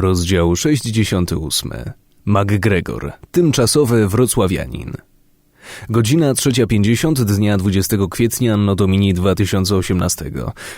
Rozdział 68. MacGregor, tymczasowy wrocławianin. Godzina 3.50 dnia 20 kwietnia no Domini 2018.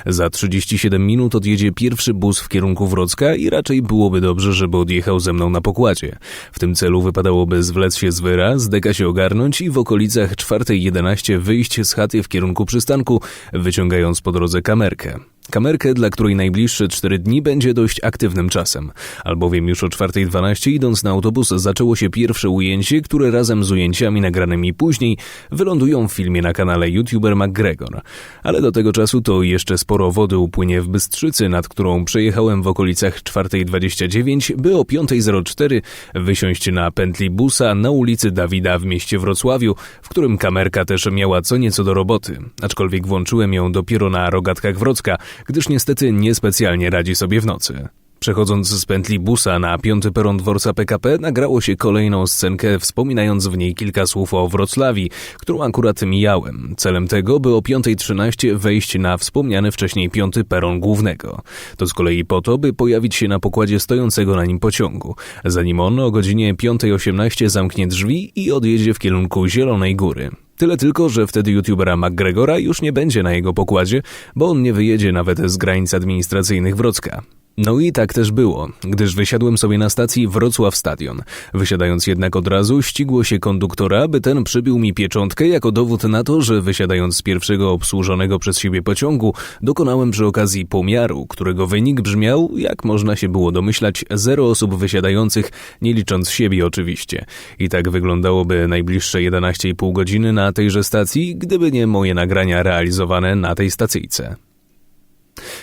Za 37 minut odjedzie pierwszy bus w kierunku Wrocka i raczej byłoby dobrze, żeby odjechał ze mną na pokładzie. W tym celu wypadałoby zwlec się z wyra, z deka się ogarnąć i w okolicach 4.11 wyjść z chaty w kierunku przystanku, wyciągając po drodze kamerkę. Kamerkę, dla której najbliższe 4 dni będzie dość aktywnym czasem, albowiem już o 4.12 idąc na autobus zaczęło się pierwsze ujęcie, które razem z ujęciami nagranymi później wylądują w filmie na kanale YouTuber McGregor. Ale do tego czasu to jeszcze sporo wody upłynie w Bystrzycy, nad którą przejechałem w okolicach 4.29, by o 5.04 wysiąść na pętli busa na ulicy Dawida w mieście Wrocławiu, w którym kamerka też miała co nieco do roboty, aczkolwiek włączyłem ją dopiero na rogatkach Wrocka, gdyż niestety niespecjalnie radzi sobie w nocy. Przechodząc z pętli busa na piąty peron dworca PKP, nagrało się kolejną scenkę, wspominając w niej kilka słów o Wrocławii, którą akurat mijałem. Celem tego, by o 5.13 wejść na wspomniany wcześniej piąty peron głównego. To z kolei po to, by pojawić się na pokładzie stojącego na nim pociągu, zanim on o godzinie 5.18 zamknie drzwi i odjedzie w kierunku Zielonej Góry. Tyle tylko, że wtedy youtubera McGregora już nie będzie na jego pokładzie, bo on nie wyjedzie nawet z granic administracyjnych Wrocka. No i tak też było, gdyż wysiadłem sobie na stacji Wrocław Stadion. Wysiadając jednak od razu, ścigło się konduktora, by ten przybił mi pieczątkę jako dowód na to, że wysiadając z pierwszego obsłużonego przez siebie pociągu, dokonałem przy okazji pomiaru, którego wynik brzmiał, jak można się było domyślać, zero osób wysiadających, nie licząc siebie oczywiście. I tak wyglądałoby najbliższe 11,5 godziny na tejże stacji, gdyby nie moje nagrania realizowane na tej stacyjce.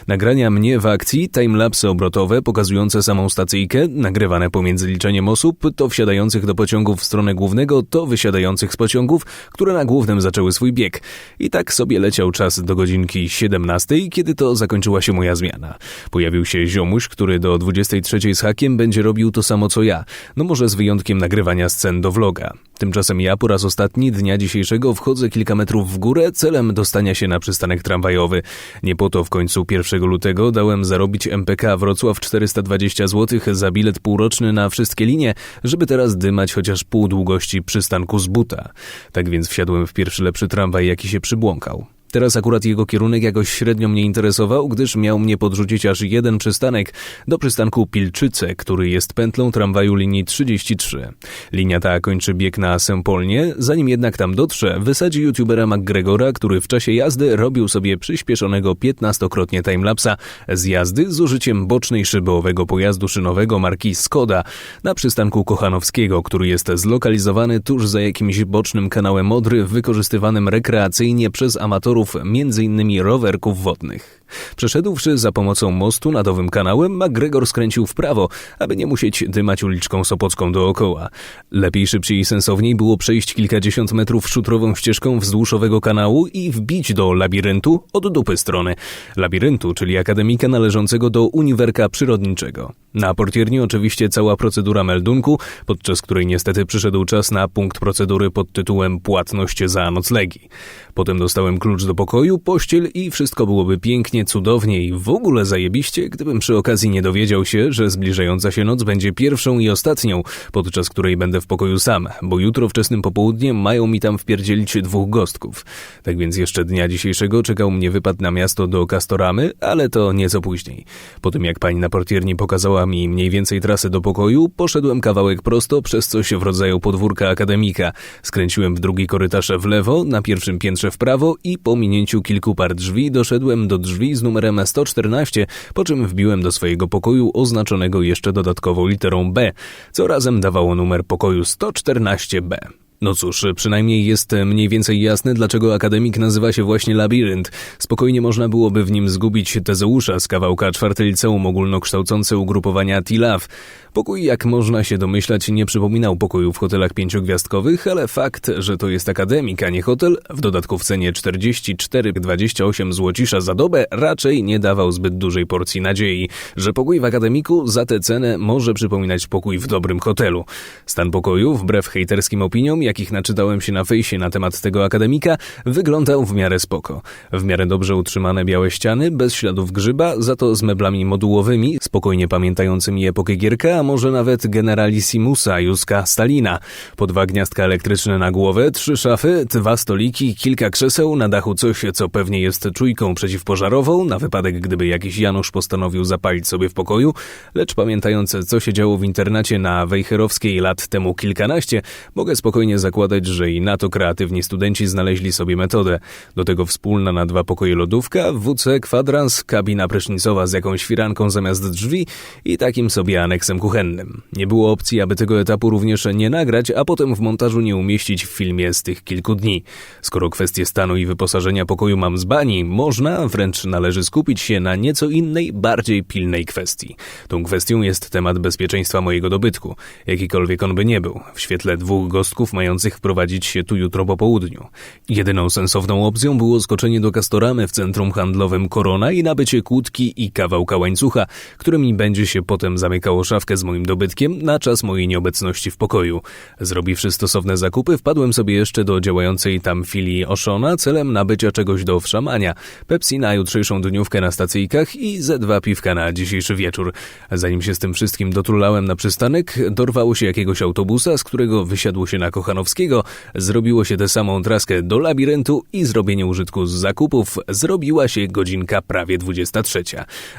Nagrania mnie w akcji, timelapse obrotowe pokazujące samą stacyjkę, nagrywane pomiędzy liczeniem osób, to wsiadających do pociągów w stronę głównego, to wysiadających z pociągów, które na głównym zaczęły swój bieg. I tak sobie leciał czas do godzinki 17, kiedy to zakończyła się moja zmiana. Pojawił się ziomuś, który do 23 z hakiem będzie robił to samo co ja, no może z wyjątkiem nagrywania scen do vloga. Tymczasem ja po raz ostatni dnia dzisiejszego wchodzę kilka metrów w górę celem dostania się na przystanek tramwajowy. Nie po to w końcu 1 lutego dałem zarobić MPK Wrocław 420 zł za bilet półroczny na wszystkie linie, żeby teraz dymać chociaż pół długości przystanku z buta. Tak więc wsiadłem w pierwszy lepszy tramwaj, jaki się przybłąkał. Teraz akurat jego kierunek jakoś średnio mnie interesował, gdyż miał mnie podrzucić aż jeden przystanek do przystanku Pilczyce, który jest pętlą tramwaju linii 33. Linia ta kończy bieg na Sempolnie, zanim jednak tam dotrze, wysadzi youtubera McGregora, który w czasie jazdy robił sobie przyspieszonego 15-krotnie timelapsa z jazdy z użyciem bocznej szyby owego pojazdu szynowego marki Skoda na przystanku Kochanowskiego, który jest zlokalizowany tuż za jakimś bocznym kanałem Odry wykorzystywanym rekreacyjnie przez amatorów m.in. rowerków wodnych. Przeszedłszy za pomocą mostu nad owym kanałem, McGregor skręcił w prawo, aby nie musieć dymać uliczką Sopocką dookoła. Lepiej, szybciej i sensowniej było przejść kilkadziesiąt metrów szutrową ścieżką wzdłuż owego kanału i wbić do labiryntu od dupy strony. Labiryntu, czyli akademika należącego do Uniwerka Przyrodniczego. Na portierni oczywiście cała procedura meldunku, podczas której niestety przyszedł czas na punkt procedury pod tytułem płatność za noclegi. Potem dostałem klucz do pokoju, pościel i wszystko byłoby pięknie, cudownie i w ogóle zajebiście, gdybym przy okazji nie dowiedział się, że zbliżająca się noc będzie pierwszą i ostatnią, podczas której będę w pokoju sam, bo jutro wczesnym popołudniem mają mi tam wpierdzielić dwóch gostków. Tak więc jeszcze dnia dzisiejszego czekał mnie wypad na miasto do Kastoramy, ale to nieco później. Po tym jak pani na portierni pokazała mi mniej więcej trasę do pokoju, poszedłem kawałek prosto przez coś w rodzaju podwórka akademika. Skręciłem w drugi korytarz w lewo, na pierwszym piętrze w prawo i po minięciu kilku par drzwi doszedłem do drzwi z numerem 114, po czym wbiłem do swojego pokoju oznaczonego jeszcze dodatkowo literą B, co razem dawało numer pokoju 114B. No cóż, przynajmniej jest mniej więcej jasne, dlaczego akademik nazywa się właśnie Labirynt. Spokojnie można byłoby w nim zgubić Tezeusza z kawałka czwarte liceum ogólnokształcące ugrupowania T-Love. Pokój, jak można się domyślać, nie przypominał pokoju w hotelach pięciogwiazdkowych, ale fakt, że to jest akademik, a nie hotel, w dodatku w cenie 44,28 złocisza za dobę, raczej nie dawał zbyt dużej porcji nadziei, że pokój w akademiku za tę cenę może przypominać pokój w dobrym hotelu. Stan pokoju, wbrew hejterskim opiniom, jakich naczytałem się na fejsie na temat tego akademika, wyglądał w miarę spoko. W miarę dobrze utrzymane białe ściany, bez śladów grzyba, za to z meblami modułowymi, spokojnie pamiętającymi epokę Gierka, a może nawet generalisimusa Józka Stalina. Po dwa gniazdka elektryczne na głowę, trzy szafy, dwa stoliki, kilka krzeseł, na dachu coś, co pewnie jest czujką przeciwpożarową, na wypadek gdyby jakiś Janusz postanowił zapalić sobie w pokoju, lecz pamiętając co się działo w internacie na Wejherowskiej lat temu kilkanaście, mogę spokojnie zakładać, że i na to kreatywni studenci znaleźli sobie metodę. Do tego wspólna na dwa pokoje lodówka, WC, kwadrans, kabina prysznicowa z jakąś firanką zamiast drzwi i takim sobie aneksem kuchennym. Nie było opcji, aby tego etapu również nie nagrać, a potem w montażu nie umieścić w filmie z tych kilku dni. Skoro kwestie stanu i wyposażenia pokoju mam z bani, można, wręcz należy skupić się na nieco innej, bardziej pilnej kwestii. Tą kwestią jest temat bezpieczeństwa mojego dobytku, jakikolwiek on by nie był, w świetle dwóch gostków mających wprowadzić się tu jutro po południu. Jedyną sensowną opcją było skoczenie do Kastoramy w centrum handlowym Korona i nabycie kłódki i kawałka łańcucha, którymi będzie się potem zamykało szafkę z moim dobytkiem na czas mojej nieobecności w pokoju. Zrobiwszy stosowne zakupy, wpadłem sobie jeszcze do działającej tam filii Oszona celem nabycia czegoś do wszamania, Pepsi na jutrzejszą dniówkę na stacyjkach i ze dwa piwka na dzisiejszy wieczór. Zanim się z tym wszystkim dotrulałem na przystanek, dorwało się jakiegoś autobusa, z którego wysiadło się na Kochanowskiego, zrobiło się tę samą traskę do labiryntu i zrobienie użytku z zakupów zrobiła się godzinka prawie 23.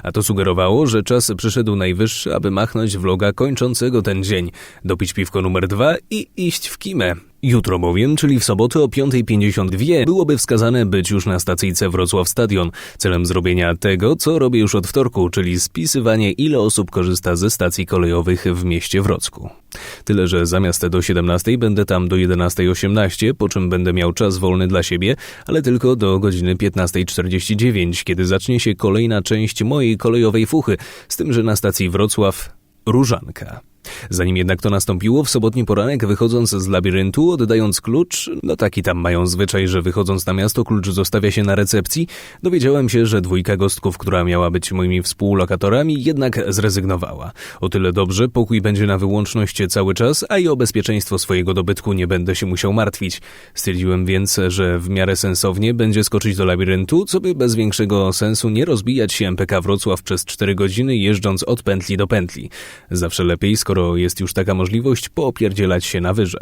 A to sugerowało, że czas przyszedł najwyższy, aby machnąć vloga kończącego ten dzień, dopić piwko numer dwa i iść w kimę. Jutro bowiem, czyli w sobotę o 5.52, byłoby wskazane być już na stacyjce Wrocław Stadion, celem zrobienia tego, co robię już od wtorku, czyli spisywanie ile osób korzysta ze stacji kolejowych w mieście Wrocku. Tyle, że zamiast do 17 będę tam do 11.18, po czym będę miał czas wolny dla siebie, ale tylko do godziny 15.49, kiedy zacznie się kolejna część mojej kolejowej fuchy, z tym, że na stacji Wrocław Różanka. Zanim jednak to nastąpiło, w sobotni poranek wychodząc z labiryntu, oddając klucz, no taki tam mają zwyczaj, że wychodząc na miasto klucz zostawia się na recepcji, dowiedziałem się, że dwójka gostków, która miała być moimi współlokatorami, jednak zrezygnowała. O tyle dobrze, pokój będzie na wyłączność cały czas, a i o bezpieczeństwo swojego dobytku nie będę się musiał martwić. Stwierdziłem więc, że w miarę sensownie będzie skoczyć do labiryntu, co by bez większego sensu nie rozbijać się MPK Wrocław przez 4 godziny jeżdżąc od pętli do pętli. Zawsze lepiej, skoro jest już taka możliwość, poopierdzielać się na wyże.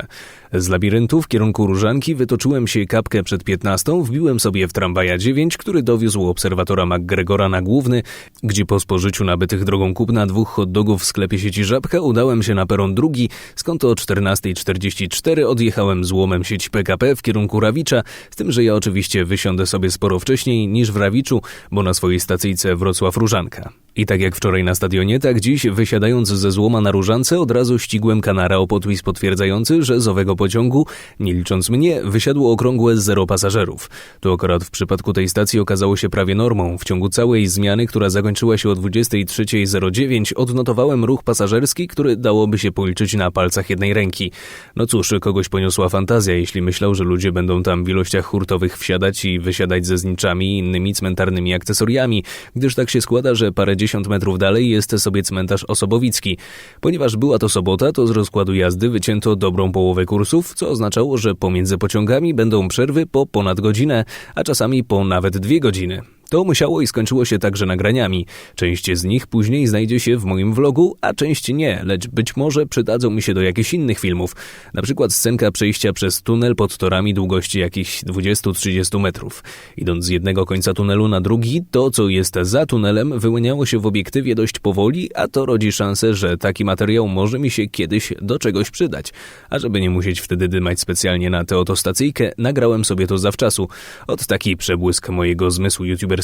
Z labiryntu w kierunku Różanki wytoczyłem się kapkę przed 15, wbiłem sobie w tramwaja 9, który dowiózł obserwatora McGregora na główny, gdzie po spożyciu nabytych drogą kupna dwóch hot dogów w sklepie sieci Żabka udałem się na peron drugi, skąd o 14.44 odjechałem złomem sieci PKP w kierunku Rawicza, z tym, że ja oczywiście wysiądę sobie sporo wcześniej niż w Rawiczu, bo na swojej stacyjce Wrocław-Różanka. I tak jak wczoraj na stadionie, tak dziś, wysiadając ze złoma na Różance, od razu ścigłem kanara o podpis potwierdzający, że z owego pociągu, nie licząc mnie, wysiadło okrągłe zero pasażerów. To akurat w przypadku tej stacji okazało się prawie normą. W ciągu całej zmiany, która zakończyła się o 23.09, odnotowałem ruch pasażerski, który dałoby się policzyć na palcach jednej ręki. No cóż, kogoś poniosła fantazja, jeśli myślał, że ludzie będą tam w ilościach hurtowych wsiadać i wysiadać ze zniczami i innymi cmentarnymi akcesoriami, gdyż tak się składa, że parę 50 metrów dalej jest sobie cmentarz Osobowicki. Ponieważ była to sobota, to z rozkładu jazdy wycięto dobrą połowę kursów, co oznaczało, że pomiędzy pociągami będą przerwy po ponad godzinę, a czasami po nawet dwie godziny. To musiało i skończyło się także nagraniami. Część z nich później znajdzie się w moim vlogu, a część nie, lecz być może przydadzą mi się do jakichś innych filmów. Na przykład scenka przejścia przez tunel pod torami długości jakichś 20-30 metrów. Idąc z jednego końca tunelu na drugi, to co jest za tunelem wyłaniało się w obiektywie dość powoli, a to rodzi szansę, że taki materiał może mi się kiedyś do czegoś przydać. A żeby nie musieć wtedy dymać specjalnie na tę oto stacyjkę, nagrałem sobie to zawczasu. Od taki przebłysk mojego zmysłu youtuber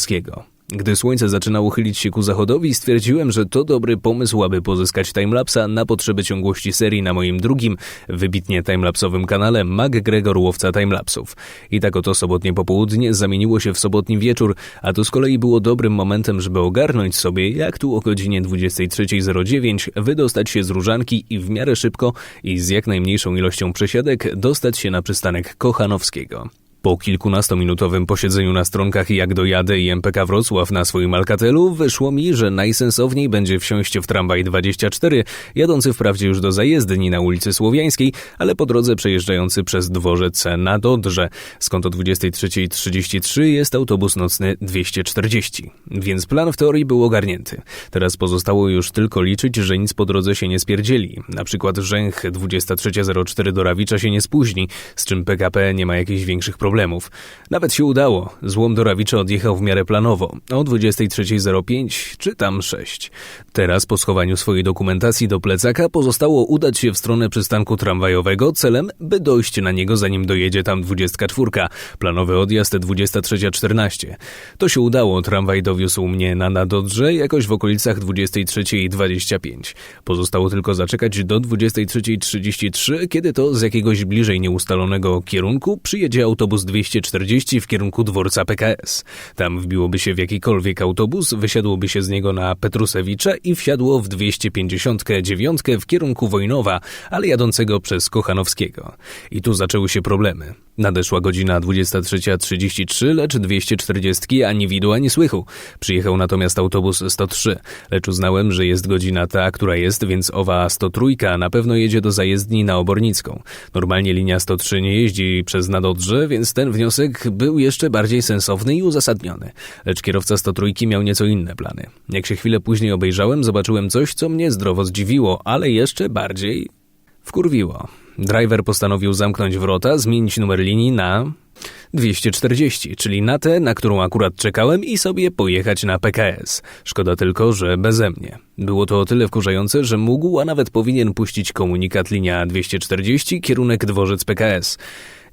gdy słońce zaczynało chylić się ku zachodowi, stwierdziłem, że to dobry pomysł, aby pozyskać timelapsa na potrzeby ciągłości serii na moim drugim, wybitnie timelapsowym kanale MacGregor Łowca Timelapsów. I tak oto sobotnie popołudnie zamieniło się w sobotni wieczór, a to z kolei było dobrym momentem, żeby ogarnąć sobie, jak tu o godzinie 23.09 wydostać się z Różanki i w miarę szybko i z jak najmniejszą ilością przesiadek dostać się na przystanek Kochanowskiego. Po kilkunastominutowym posiedzeniu na stronkach Jak dojadę i MPK Wrocław na swoim Alcatelu wyszło mi, że najsensowniej będzie wsiąść w tramwaj 24, jadący wprawdzie już do zajezdni na ulicy Słowiańskiej, ale po drodze przejeżdżający przez dworzec na Dodrze, skąd o 23.33 jest autobus nocny 240. Więc plan w teorii był ogarnięty. Teraz pozostało już tylko liczyć, że nic po drodze się nie spierdzieli. Na przykład Rzęch 23.04 do Rawicza się nie spóźni, z czym PKP nie ma jakichś większych problemów problemów. Nawet się udało. Złom do odjechał w miarę planowo, o 23.05 czy tam 6. Teraz po schowaniu swojej dokumentacji do plecaka pozostało udać się w stronę przystanku tramwajowego celem, by dojść na niego zanim dojedzie tam 24. Planowy odjazd 23.14. To się udało, tramwaj dowiózł mnie na Nadodrze jakoś w okolicach 23.25. Pozostało tylko zaczekać do 23.33, kiedy to z jakiegoś bliżej nieustalonego kierunku przyjedzie autobus 240 w kierunku dworca PKS. Tam wbiłoby się w jakikolwiek autobus, wysiadłoby się z niego na Petrusewicza i wsiadło w 259 w kierunku Wojnowa, ale jadącego przez Kochanowskiego. I tu zaczęły się problemy. Nadeszła godzina 23.33, lecz 240 ani widu, ani słychu. Przyjechał natomiast autobus 103, lecz uznałem, że jest godzina ta, która jest, więc owa 103 na pewno jedzie do zajezdni na Obornicką. Normalnie linia 103 nie jeździ przez Nadodrze, więc ten wniosek był jeszcze bardziej sensowny i uzasadniony. Lecz kierowca 103 miał nieco inne plany. Jak się chwilę później obejrzałem, zobaczyłem coś, co mnie zdrowo zdziwiło, ale jeszcze bardziej wkurwiło. Driver postanowił zamknąć wrota, zmienić numer linii na 240, czyli na tę, na którą akurat czekałem i sobie pojechać na PKS. Szkoda tylko, że beze mnie. Było to o tyle wkurzające, że mógł, a nawet powinien puścić komunikat linia 240, kierunek dworzec PKS.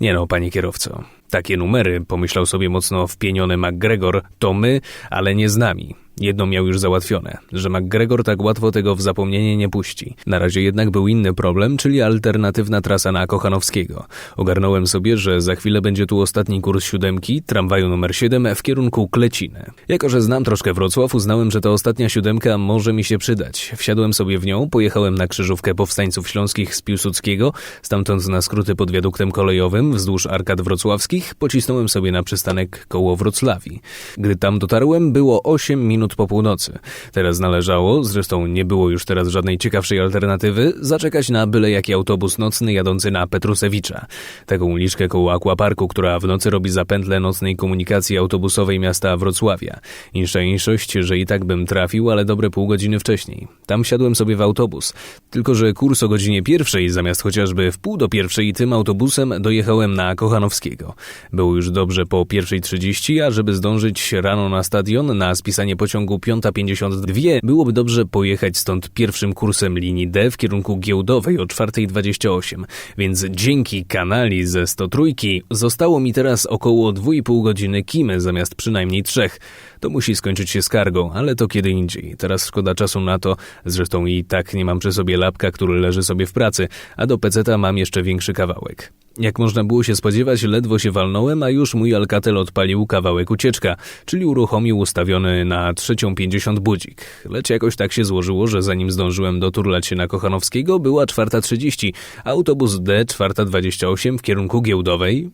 Nie no, panie kierowco. Takie numery, pomyślał sobie mocno wpieniony McGregor, to my, ale nie z nami. Jedno miał już załatwione, że McGregor tak łatwo tego w zapomnienie nie puści. Na razie jednak był inny problem, czyli alternatywna trasa na Kochanowskiego. Ogarnąłem sobie, że za chwilę będzie tu ostatni kurs siódemki, tramwaju numer 7 w kierunku Kleciny. Jako, że znam troszkę Wrocław, uznałem, że ta ostatnia siódemka może mi się przydać. Wsiadłem sobie w nią, pojechałem na krzyżówkę powstańców śląskich z Piłsudskiego, stamtąd na skróty pod wiaduktem kolejowym wzdłuż arkad wrocławskich, pocisnąłem sobie na przystanek koło Wrocławii. Gdy tam dotarłem, było 8 minut minut po północy. Teraz należało, zresztą nie było już teraz żadnej ciekawszej alternatywy, zaczekać na byle jaki autobus nocny jadący na Petrusewicza. Taką uliczkę koło Aquaparku, która w nocy robi zapętle nocnej komunikacji autobusowej miasta Wrocławia. Insza inszość, że i tak bym trafił, ale dobre pół godziny wcześniej. Tam siadłem sobie w autobus. Tylko, że kurs o godzinie pierwszej, zamiast chociażby w pół do pierwszej tym autobusem dojechałem na Kochanowskiego. Było już dobrze po pierwszej trzydzieści, a żeby zdążyć rano na stadion na spisanie pociągu pociągu 5.52 byłoby dobrze pojechać stąd pierwszym kursem linii D w kierunku giełdowej o 4.28, więc dzięki kanali ze 103 zostało mi teraz około 2,5 godziny kimy zamiast przynajmniej trzech. To musi skończyć się skargą, ale to kiedy indziej. Teraz szkoda czasu na to, zresztą i tak nie mam przy sobie lapka, który leży sobie w pracy, a do peceta mam jeszcze większy kawałek. Jak można było się spodziewać, ledwo się walnąłem, a już mój Alcatel odpalił kawałek ucieczka, czyli uruchomił ustawiony na trzecią pięćdziesiąt budzik. Lecz jakoś tak się złożyło, że zanim zdążyłem doturlać się na Kochanowskiego, była czwarta trzydzieści, autobus D czwarta dwadzieścia osiem w kierunku giełdowej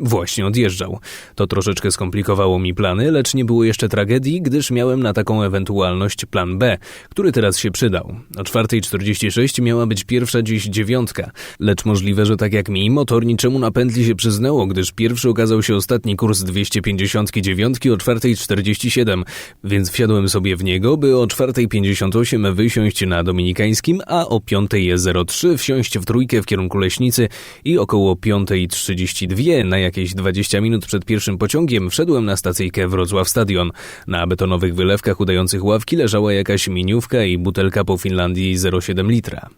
Właśnie odjeżdżał. To troszeczkę skomplikowało mi plany, lecz nie było jeszcze tragedii, gdyż miałem na taką ewentualność plan B, który teraz się przydał. O 4.46 miała być pierwsza dziś dziewiątka, lecz możliwe, że tak jak mi, motor niczemu na pętli się przyznęło, gdyż pierwszy okazał się ostatni kurs 259 o 4.47, więc wsiadłem sobie w niego, by o 4.58 wysiąść na Dominikańskim, a o 5.03 wsiąść w trójkę w kierunku Leśnicy i około 5.32 na jakieś 20 minut przed pierwszym pociągiem wszedłem na stacyjkę Wrocław Stadion. Na betonowych wylewkach udających ławki leżała jakaś miniówka i butelka po Finlandii 0,7 litra.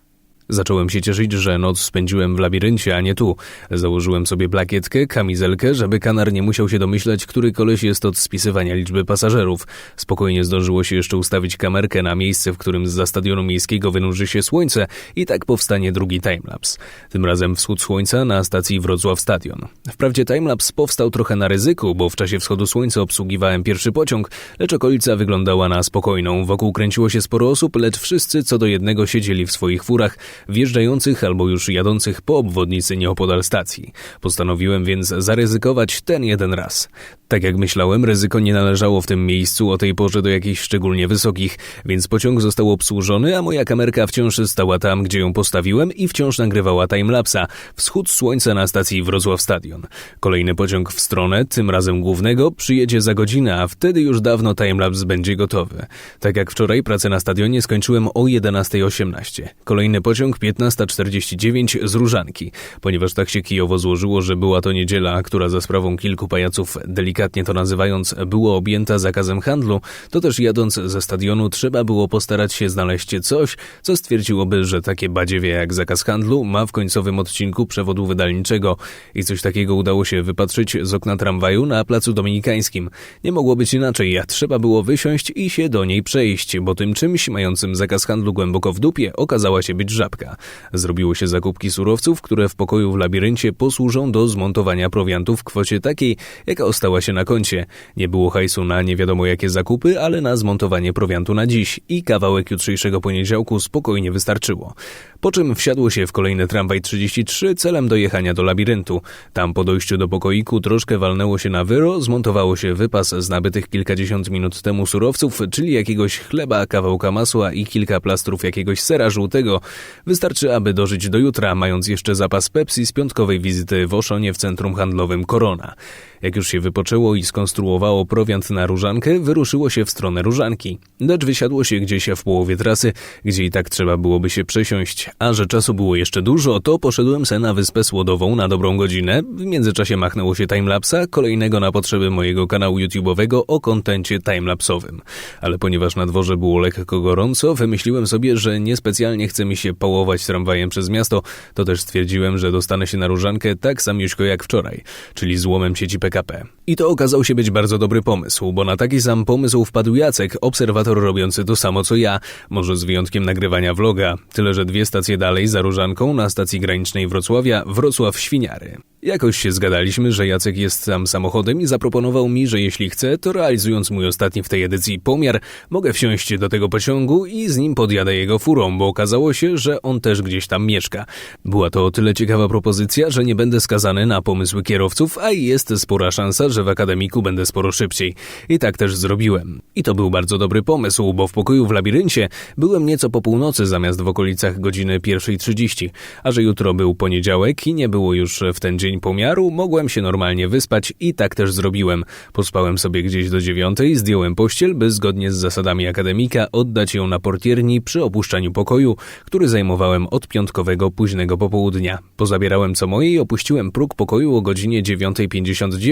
Zacząłem się cieszyć, że noc spędziłem w labiryncie, a nie tu. Założyłem sobie plakietkę, kamizelkę, żeby kanar nie musiał się domyślać, który koleś jest od spisywania liczby pasażerów. Spokojnie zdążyło się jeszcze ustawić kamerkę na miejsce, w którym z stadionu miejskiego wynurzy się słońce i tak powstanie drugi timelapse. Tym razem wschód słońca na stacji Wrocław Stadion. Wprawdzie timelapse powstał trochę na ryzyku, bo w czasie wschodu słońca obsługiwałem pierwszy pociąg, lecz okolica wyglądała na spokojną. Wokół kręciło się sporo osób, lecz wszyscy co do jednego siedzieli w swoich furach wjeżdżających albo już jadących po obwodnicy nieopodal stacji. Postanowiłem więc zaryzykować ten jeden raz. Tak jak myślałem, ryzyko nie należało w tym miejscu o tej porze do jakichś szczególnie wysokich, więc pociąg został obsłużony, a moja kamerka wciąż stała tam, gdzie ją postawiłem i wciąż nagrywała timelapsa, wschód słońca na stacji Wrocław Stadion. Kolejny pociąg w stronę, tym razem głównego, przyjedzie za godzinę, a wtedy już dawno timelapse będzie gotowy. Tak jak wczoraj pracę na stadionie skończyłem o 11.18. Kolejny pociąg 15.49 z Różanki, ponieważ tak się kijowo złożyło, że była to niedziela, która za sprawą kilku pajaców delikatnie to nazywając, była objęta zakazem handlu, to też jadąc ze stadionu trzeba było postarać się znaleźć coś, co stwierdziłoby, że takie badziewie jak zakaz handlu ma w końcowym odcinku przewodu wydalniczego i coś takiego udało się wypatrzyć z okna tramwaju na placu dominikańskim. Nie mogło być inaczej, a trzeba było wysiąść i się do niej przejść, bo tym czymś mającym zakaz handlu głęboko w dupie okazała się być żabka. Zrobiło się zakupki surowców, które w pokoju w labiryncie posłużą do zmontowania prowiantu w kwocie takiej, jaka ostała się na koncie. Nie było hajsu na nie wiadomo jakie zakupy, ale na zmontowanie prowiantu na dziś i kawałek jutrzejszego poniedziałku spokojnie wystarczyło. Po czym wsiadło się w kolejny tramwaj 33 celem dojechania do labiryntu. Tam po dojściu do pokoiku troszkę walnęło się na wyro, zmontowało się wypas z nabytych kilkadziesiąt minut temu surowców, czyli jakiegoś chleba, kawałka masła i kilka plastrów jakiegoś sera żółtego. Wystarczy, aby dożyć do jutra, mając jeszcze zapas Pepsi z piątkowej wizyty w Oszonie w centrum handlowym Korona. Jak już się wypoczęło i skonstruowało prowiant na różankę, wyruszyło się w stronę różanki. Lecz wysiadło się gdzieś w połowie trasy, gdzie i tak trzeba byłoby się przesiąść. A że czasu było jeszcze dużo, to poszedłem se na Wyspę Słodową na dobrą godzinę. W międzyczasie machnęło się timelapsa, kolejnego na potrzeby mojego kanału YouTube'owego o kontencie timelapsowym. Ale ponieważ na dworze było lekko gorąco, wymyśliłem sobie, że niespecjalnie chce mi się pałować tramwajem przez miasto, to też stwierdziłem, że dostanę się na różankę tak samiuśko jak wczoraj, czyli złomem sieci PKP. I to okazał się być bardzo dobry pomysł, bo na taki sam pomysł wpadł Jacek, obserwator robiący to samo co ja, może z wyjątkiem nagrywania vloga, tyle że dwie stacje dalej za Różanką na stacji granicznej Wrocławia Wrocław Świniary. Jakoś się zgadaliśmy, że Jacek jest tam samochodem i zaproponował mi, że jeśli chcę, to realizując mój ostatni w tej edycji pomiar, mogę wsiąść do tego pociągu i z nim podjadę jego furą, bo okazało się, że on też gdzieś tam mieszka. Była to o tyle ciekawa propozycja, że nie będę skazany na pomysły kierowców, a jest spora szansa, że w akademiku będę sporo szybciej. I tak też zrobiłem. I to był bardzo dobry pomysł, bo w pokoju w labiryncie byłem nieco po północy zamiast w okolicach godziny 1.30, a że jutro był poniedziałek i nie było już w ten dzień pomiaru, mogłem się normalnie wyspać i tak też zrobiłem. Pospałem sobie gdzieś do dziewiątej, zdjąłem pościel, by zgodnie z zasadami akademika oddać ją na portierni przy opuszczaniu pokoju, który zajmowałem od piątkowego późnego popołudnia. Pozabierałem co moje i opuściłem próg pokoju o godzinie 9.59,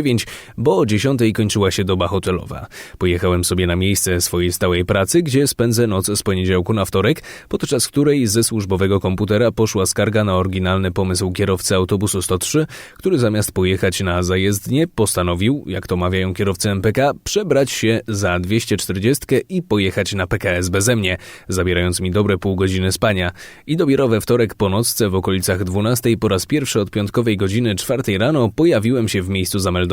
bo o 10 kończyła się doba hotelowa. Pojechałem sobie na miejsce swojej stałej pracy, gdzie spędzę noc z poniedziałku na wtorek, podczas której ze służbowego komputera poszła skarga na oryginalny pomysł kierowcy autobusu 103, który zamiast pojechać na zajezdnię postanowił, jak to mawiają kierowcy MPK, przebrać się za 240 i pojechać na PKS beze mnie, zabierając mi dobre pół godziny spania. I dopiero we wtorek po nocce w okolicach 12 po raz pierwszy od piątkowej godziny 4 rano pojawiłem się w miejscu zameldowania,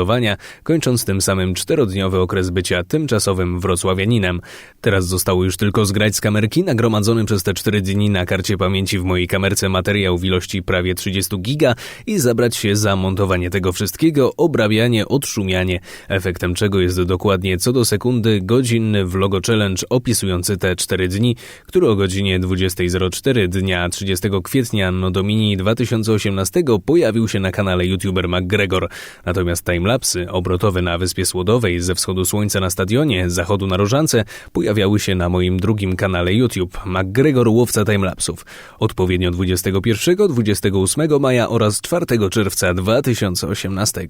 kończąc tym samym czterodniowy okres bycia tymczasowym wrocławianinem. Teraz zostało już tylko zgrać z kamerki nagromadzony przez te 4 dni na karcie pamięci w mojej kamerce materiał w ilości prawie 30 giga i zabrać się za montowanie tego wszystkiego, obrabianie, odszumianie, efektem czego jest dokładnie co do sekundy godzinny vlogo challenge opisujący te 4 dni, który o godzinie 20.04 dnia 30 kwietnia no Domini 2018 pojawił się na kanale youtuber McGregor. Natomiast timelapsy obrotowe na Wyspie Słodowej ze wschodu słońca na stadionie, zachodu na Rożance pojawiały się na moim drugim kanale YouTube McGregor Łowca Timelapsów. Odpowiednio 21, 28 maja oraz 4 czerwca 2018.